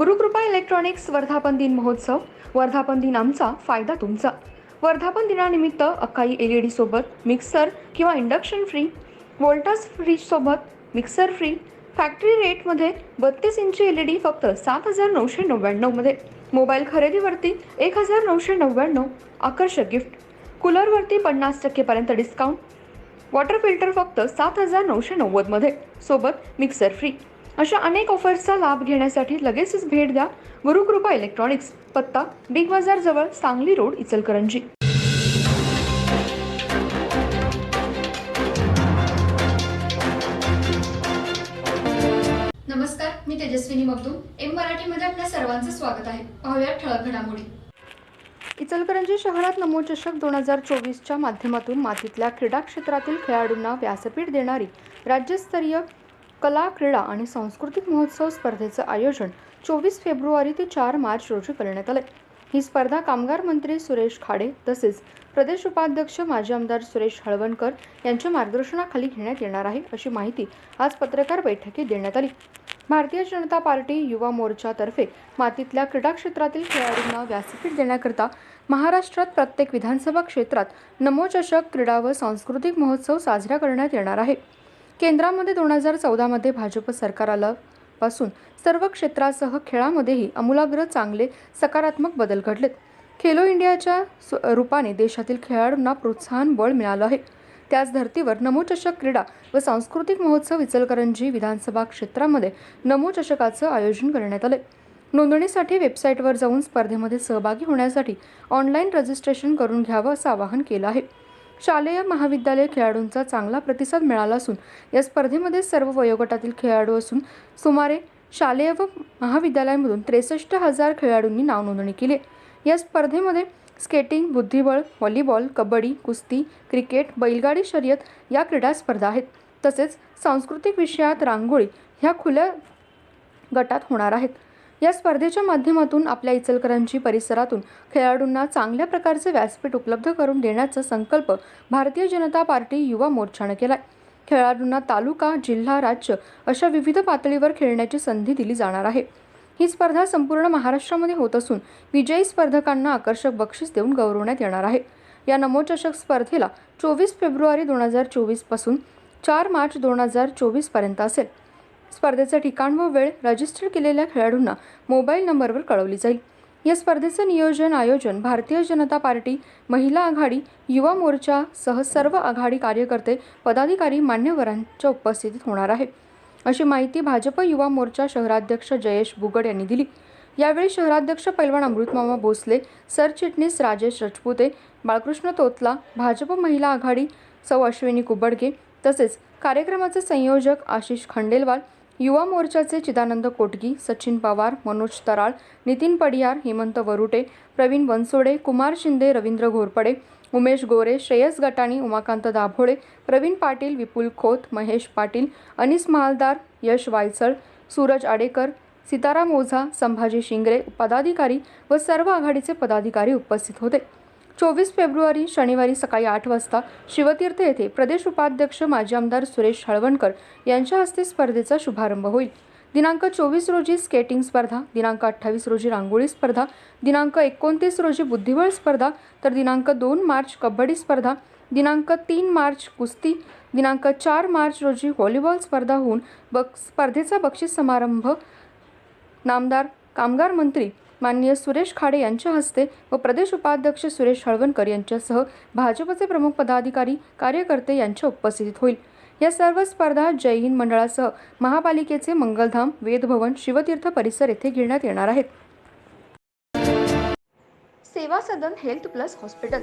Gurukrupa electronics वर्धापन दिन महोत्सव. वर्धापन दिन आमचा फायदा तुमचा. वर्धापन दिनानिमित्त अकाई एल ई डीसोबत मिक्सर किंवा इंडक्शन फ्री वोल्टास फ्रीजसोबत मिक्सर फ्री फॅक्टरी रेटमध्ये बत्तीस इंची एल ई डी फक्त सात हजार नऊशे नव्याण्णवमध्ये मोबाईल खरेदीवरती एक हजार नऊशे नव्याण्णव आकर्षक गिफ्ट कूलरवरती पन्नास टक्केपर्यंत डिस्काउंट वॉटर फिल्टर फक्त सात हजार नऊशे नव्वदमध्ये सोबत मिक्सर फ्री अशा अनेक ऑफर्सचा लाभ घेण्यासाठी लगेचच भेट द्या. गुरुकृपा इलेक्ट्रॉनिक्स. पत्ता बिग बाजार जवळ सांगली रोड इचलकरंजी. नमस्कार मी तेजस्विनी मगदूम. एम मराठीमध्ये आपल्या सर्वांचं स्वागत आहे. पाहूया ठळक घडामोडी. इचलकरंजी शहरात नमो चषक दोन हजार चोवीसच्या माध्यमातून मातीतल्या क्रीडा क्षेत्रातील खेळाडूंना व्यासपीठ देणारी राज्यस्तरीय कला क्रीडा आणि सांस्कृतिक महोत्सव स्पर्धेचं आयोजन चोवीस फेब्रुवारी ते चार मार्च रोजी करण्यात आलं ही स्पर्धा कामगार मंत्री सुरेश खाडे तसेच प्रदेश उपाध्यक्ष माजी आमदार सुरेश हळवणकर यांच्या मार्गदर्शनाखाली घेण्यात येणार आहे अशी माहिती आज पत्रकार बैठकीत देण्यात आली. भारतीय जनता पार्टी युवा मोर्चातर्फे मातीतल्या क्रीडा क्षेत्रातील खेळाडूंना व्यासपीठ देण्याकरता महाराष्ट्रात प्रत्येक विधानसभा क्षेत्रात नमोचषक क्रीडा व सांस्कृतिक महोत्सव साजरा करण्यात येणार आहे. केंद्रामध्ये दोन हजार चौदामध्ये भाजप सरकार आल्यापासून सर्व क्षेत्रासह खेळामध्येही आमूलाग्र चांगले सकारात्मक बदल घडलेत. खेलो इंडियाच्या रूपाने देशातील खेळाडूंना प्रोत्साहन बळ मिळालं आहे. त्याच धर्तीवर नमोचषक क्रीडा व सांस्कृतिक महोत्सव इचलकरंजी विधानसभा क्षेत्रामध्ये नमोचषकाचं आयोजन करण्यात आलं नोंदणीसाठी वेबसाईटवर जाऊन स्पर्धेमध्ये सहभागी होण्यासाठी ऑनलाईन रजिस्ट्रेशन करून घ्यावं असं आवाहन केलं आहे. शालेय महाविद्यालय खेळाडूंचा चांगला प्रतिसाद मिळाला असून या स्पर्धेमध्ये सर्व वयोगटातील खेळाडू असून सुमारे शालेय व महाविद्यालयामधून त्रेसष्ट हजार खेळाडूंनी नाव नोंदणी केली या स्पर्धेमध्ये स्केटिंग बुद्धिबळ व्हॉलीबॉल कबड्डी कुस्ती क्रिकेट बैलगाडी शर्यत या क्रीडा स्पर्धा आहेत. तसेच सांस्कृतिक विषयात रांगोळी ह्या खुल्या गटात होणार आहेत. या स्पर्धेच्या माध्यमातून आपल्या इचलकरांची परिसरातून खेळाडूंना चांगल्या प्रकारचे व्यासपीठ उपलब्ध करून देण्याचा संकल्प भारतीय जनता पार्टी युवा मोर्चानं केलाय. खेळाडूंना तालुका जिल्हा राज्य अशा विविध पातळीवर खेळण्याची संधी दिली जाणार आहे. ही स्पर्धा संपूर्ण महाराष्ट्रामध्ये होत असून विजयी स्पर्धकांना आकर्षक बक्षीस देऊन गौरवण्यात येणार आहे. या नमोचषक स्पर्धेला चोवीस फेब्रुवारी दोन हजार चोवीसपासून चार मार्च दोन हजार चोवीसपर्यंत असेल. स्पर्धेचं ठिकाण व वेळ रजिस्टर केलेल्या खेळाडूंना मोबाईल नंबरवर कळवली जाईल. या स्पर्धेचं नियोजन आयोजन भारतीय जनता पार्टी महिला आघाडी युवा मोर्चा सह सर्व आघाडी कार्यकर्ते पदाधिकारी मान्यवरांच्या उपस्थितीत होणार आहे. अशी माहिती भाजप युवा मोर्चा शहराध्यक्ष जयेश बुगड यांनी दिली. यावेळी शहराध्यक्ष पैलवान अमृतमामा भोसले सरचिटणीस राजेश रजपुते बाळकृष्ण तोतला भाजप महिला आघाडी सौ अश्विनी कुबडगे तसेच कार्यक्रमाचे संयोजक आशिष खंडेलवाल युवा मोर्चाचे चिदानंद कोटगी सचिन पवार मनोज तराळ नितीन पडियार हेमंत वरुटे प्रवीण बनसोडे कुमार शिंदे रवींद्र घोरपडे उमेश गोरे श्रेयस गटाणी उमाकांत दाभोळे प्रवीण पाटील विपुल खोत महेश पाटील अनिस महालदार यश वायचळ सूरज आडेकर सीताराम ओझा संभाजी शिंगरे पदाधिकारी व सर्व आघाडीचे पदाधिकारी उपस्थित होते. चोवीस फेब्रुवारी शनिवारी सकाळी आठ वाजता शिवतीर्थ येथे प्रदेश उपाध्यक्ष माजी आमदार सुरेश हळवणकर यांच्या हस्ते स्पर्धेचा शुभारंभ होईल. दिनांक चोवीस रोजी स्केटिंग स्पर्धा दिनांक अठ्ठावीस रोजी रांगोळी स्पर्धा दिनांक एकोणतीस रोजी बुद्धिबळ स्पर्धा तर दिनांक दोन मार्च कबड्डी स्पर्धा दिनांक तीन मार्च कुस्ती दिनांक चार मार्च रोजी व्हॉलीबॉल स्पर्धा होऊन बक स्पर्धेचा बक्षीस समारंभ नामदार कामगार मंत्री माननीय सुरेश खाडे यांच्या हस्ते व प्रदेश उपाध्यक्ष सुरेश हळवणकर यांच्यासह भाजपचे प्रमुख पदाधिकारी कार्यकर्ते यांच्या उपस्थितीत होईल. या सर्व स्पर्धा जय हिंद मंडळासह महापालिकेचे मंगलधाम वेदभवन शिवतीर्थ परिसर येथे घेण्यात येणार आहेत. Seva Sadan health plus hospital